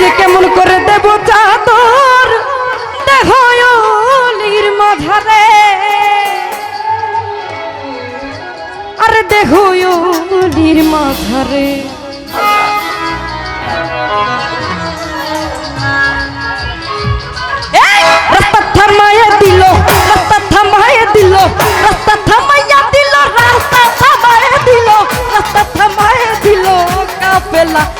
যে কেমন করে দেব চাদর দেহলির মাঝারে। আরে দেহলির মাঝারে। রাস্তা থামাইয়া দিল, রাস্তা থামাইয়া দিল, রাস্তা থামাইয়া দিল, রাস্তা থামাইয়া দিল, রাস্তা থামাইয়া দিল এলো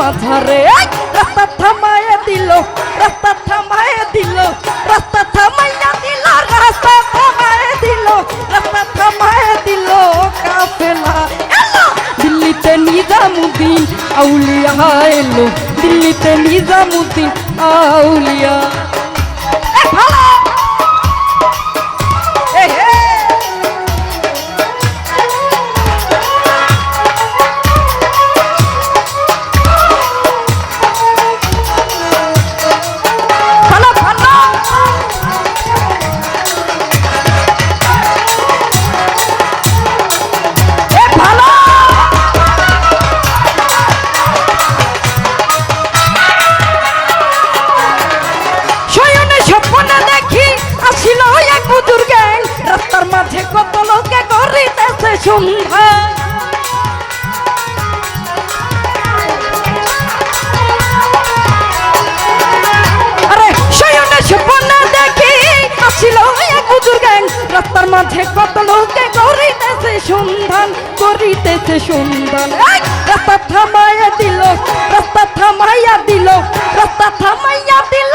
মাঝারে এই, রাস্তা থামায় দিল রাস্তা থামায় দিল রাস্তা থামাইয়া দিল রাস্তা থামায় দিল রাস্তা থামায় দিল কাফেলা। এলো দিল্লিতে নিজামুদ্দিন আউলিয়া এলো দিল্লিতে নিজামুদ্দিন আউলিয়া। সন্ধ্যা আরে শয়নে স্বপ্নে দেখি, আসিল এক বুজুর গ্যাং রাস্তা থামাইয়া দিল, রাস্তা থামাইয়া দিল, রাস্তা থামাইয়া দিল।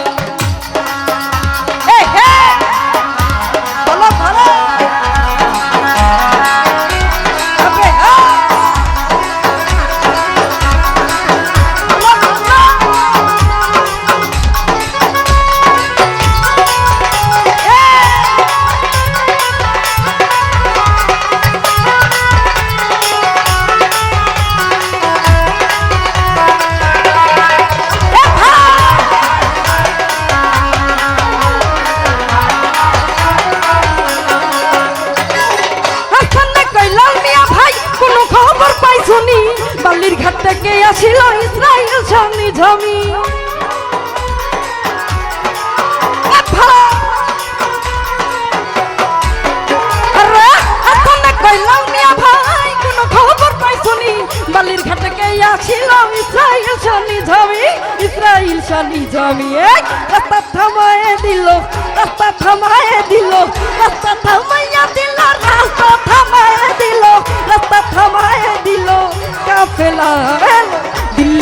ছিল ইসরায়েল জমি জমি বালির ঘাটে কে আসিল ইসরায়েল শনি জমি ইসরায়েল শনি ঝমি। রাস্তা থামায় দিল, রাস্তা থামায় দিল, রাস্তা থামাইয়া দিল, রাস্তা থামায় দিল, রাস্তা থামায় দিল। কাফেলা